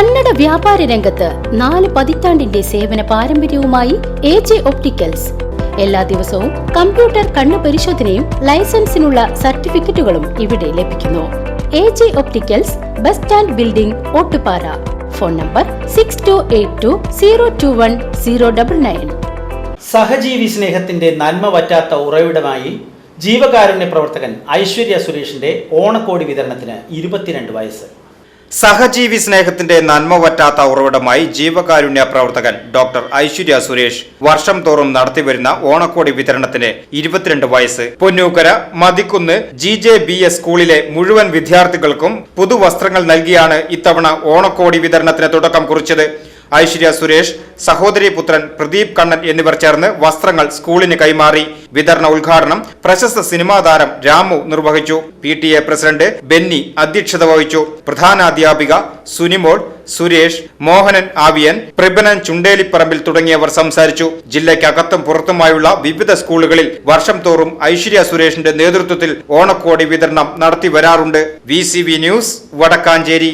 കന്നഡ വ്യാപാര രംഗത്ത് നാല് പതിറ്റാണ്ടിന്റെ സേവന പാരമ്പര്യവുമായി എ ജെ ഒപ്റ്റിക്കൽസ്. എല്ലാ ദിവസവും കമ്പ്യൂട്ടർ കണ്ണു പരിശോധനയും ലൈസൻസിനുള്ള സർട്ടിഫിക്കറ്റുകളും ഇവിടെ ലഭിക്കുന്നു. A J opticals bus stand building Ottupara. Phone number six two eight two zero two one zero double nine സഹജീവി സ്നേഹത്തിന്റെ നന്മ വറ്റാത്ത ഉറവിടമായി ജീവകാരുണ്യ പ്രവർത്തകൻ ഐശ്വര്യ സുരേഷിന്റെ ഓണക്കോടി വിതരണത്തിന് ഇരുപത്തിരണ്ട് വയസ്സ്. സഹജീവി സ്നേഹത്തിന്റെ നന്മ വറ്റാത്ത ഉറവിടമായി ജീവകാരുണ്യ പ്രവർത്തകൻ ഡോക്ടർ ഐശ്വര്യ സുരേഷ് വർഷം തോറും നടത്തിവരുന്ന ഓണക്കോടി വിതരണത്തിന് ഇരുപത്തിരണ്ട് വയസ്സ്. Ponnukkara Mathikkunnu G J B S സ്കൂളിലെ മുഴുവൻ വിദ്യാർത്ഥികൾക്കും പുതുവസ്ത്രങ്ങൾ നൽകിയാണ് ഇത്തവണ ഓണക്കോടി വിതരണത്തിന് തുടക്കം കുറിച്ചത്. ഐശ്വര്യ സുരേഷ് സഹോദരി പുത്രൻ പ്രദീപ് കണ്ണൻ എന്നിവർ ചേർന്ന് വസ്ത്രങ്ങൾ സ്കൂളിന് കൈമാറി. വിതരണ ഉദ്ഘാടനം പ്രശസ്ത സിനിമാ താരം രാമു നിർവഹിച്ചു. P T A president Benny അധ്യക്ഷത വഹിച്ചു. പ്രധാനാധ്യാപിക സുനിമോൾ സുരേഷ് മോഹനൻ ആവിയൻ പ്രബനൻ ചുണ്ടേലിപ്പറമ്പിൽ തുടങ്ങിയവർ സംസാരിച്ചു. ജില്ലയ്ക്കകത്തും പുറത്തുമായുള്ള വിവിധ സ്കൂളുകളിൽ വർഷം തോറും ഐശ്വര്യ സുരേഷിന്റെ നേതൃത്വത്തിൽ ഓണക്കോടി വിതരണം നടത്തി വരാറുണ്ട്. V news Vadakkanchery.